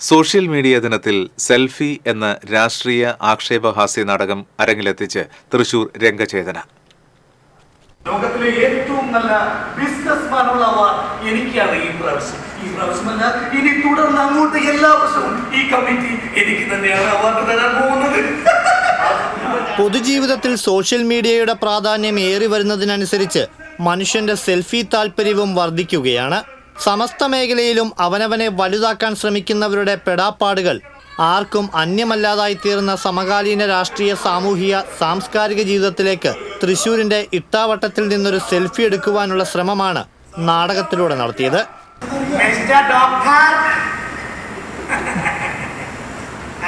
Social media ദിനത്തിൽ selfie എന്ന രാഷ്ട്രീയ ആക്ഷേപഹാസ്യ നാടകം അരങ്ങിലെത്തിച്ച് തൃശൂർ രംഗചേതന. ലോകത്തിലെ ഏറ്റവും നല്ല ബിസിനസ്മാനുള്ള അവാർഡ് എനിക്കാണ് ഈ പ്രാവശ്യം. ഈ പ്രാവശ്യമല്ല ഇനി തുടർന്ന് അങ്ങോട്ട് എല്ലാ വർഷവും ഈ കമ്മിറ്റി എനിക്ക് തന്നെയാണ് അവാർഡ് തരാൻ പോകുന്നത്. പൊതുജീവിതത്തിൽ സോഷ്യൽ മീഡിയയുടെ പ്രാധാന്യം ഏറി വരുന്നതിനനുസരിച്ച് മനുഷ്യന്റെ സെൽഫി താല്പര്യവും വർദ്ധിക്കുകയാണ്. സമസ്ത മേഖലയിലും അവനവനെ വലുതാക്കാൻ ശ്രമിക്കുന്നവരുടെ പെടാപ്പാടുകൾ ആർക്കും അന്യമല്ലാതായി തീർന്ന സമകാലീന രാഷ്ട്രീയ സാമൂഹിക സാംസ്കാരിക ജീവിതത്തിലേക്ക് തൃശൂരിന്റെ ഇട്ടാവട്ടത്തിൽ നിന്നൊരു സെൽഫി എടുക്കുവാനുള്ള ശ്രമമാണ് നാടകത്തിലൂടെ നടത്തിയത്.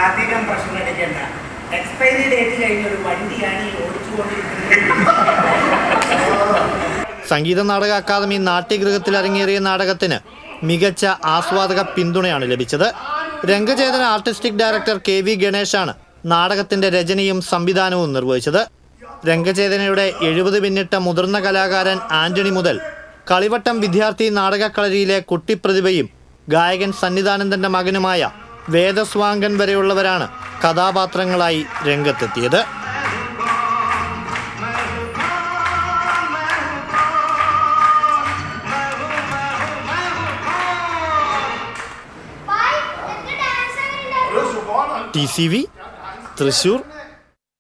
അധികം പ്രശ്നം എടുക്കേണ്ട. എക്സ്പയറി ഡേറ്റ് കഴിഞ്ഞ ഒരു വണ്ടിയാണ് ഈ ഓടിച്ചുകൊണ്ടിരിക്കുന്നത്. സംഗീത നാടക അക്കാദമി നാട്യഗൃഹത്തിൽ അരങ്ങേറിയ നാടകത്തിന് മികച്ച ആസ്വാദക പിന്തുണയാണ് ലഭിച്ചത്. Rangachetana artistic director K V ഗണേഷാണ് നാടകത്തിന്റെ രചനയും സംവിധാനവും നിർവഹിച്ചത്. രംഗചേതനയുടെ എഴുപത് പിന്നിട്ട മുതിർന്ന കലാകാരൻ ആന്റണി മുതൽ കളിവട്ടം വിദ്യാർത്ഥി നാടകക്കളരിയിലെ കുട്ടിപ്രതിഭയും ഗായകൻ സന്നിധാനന്ദന്റെ മകനുമായ വേദസ്വാങ്കൻ വരെയുള്ളവരാണ് കഥാപാത്രങ്ങളായി രംഗത്തെത്തിയത്. T C V Thrissur